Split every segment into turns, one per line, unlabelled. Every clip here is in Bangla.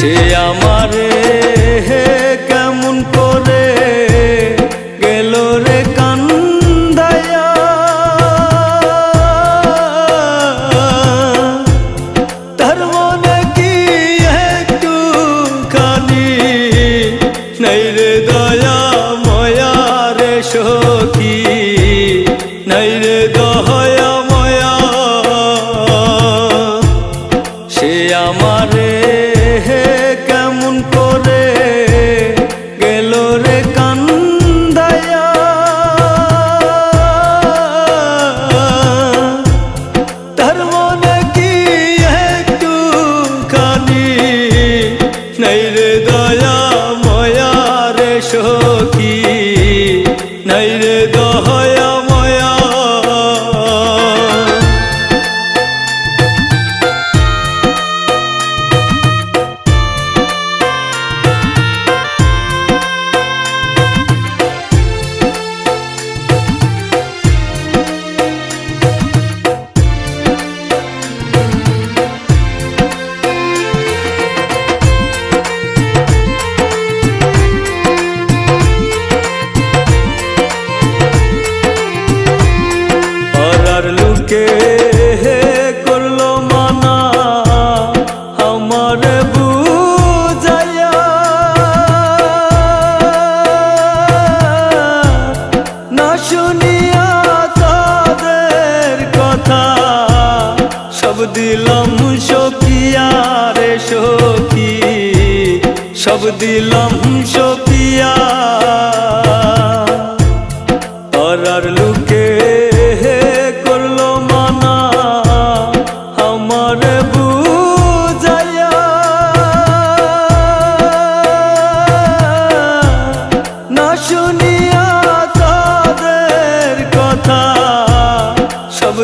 সে আমারে কেমন করে গেল রে কান্দায়া। তার মনে কি একটু খালি নাই রে দয়া, ময়া রে সখী, নাই রে দহয় লোকে করল মানা? আমার বুঝাইয়া। না শুনিয়া তাদের কথা, সব দিলাম সকিয়া রে সখী। সব দিলাম সকিয়া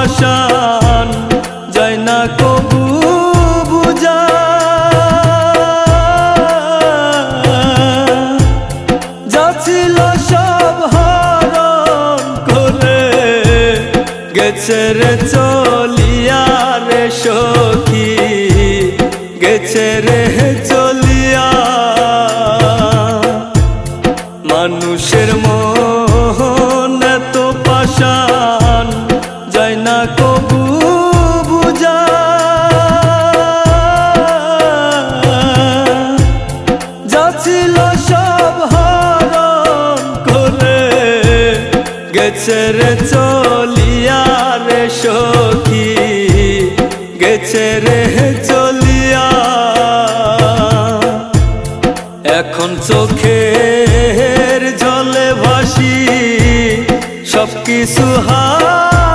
পাষাণ যায় না কবু বুঝা। যাচ্ছিল সব হরণ করে গেছে রে চলিয়া গেছে রে চলিয়া রে সখী, গেছে রে চলিয়া। এখন চোখের জলে ভাসি সব কিছু হারাইয়া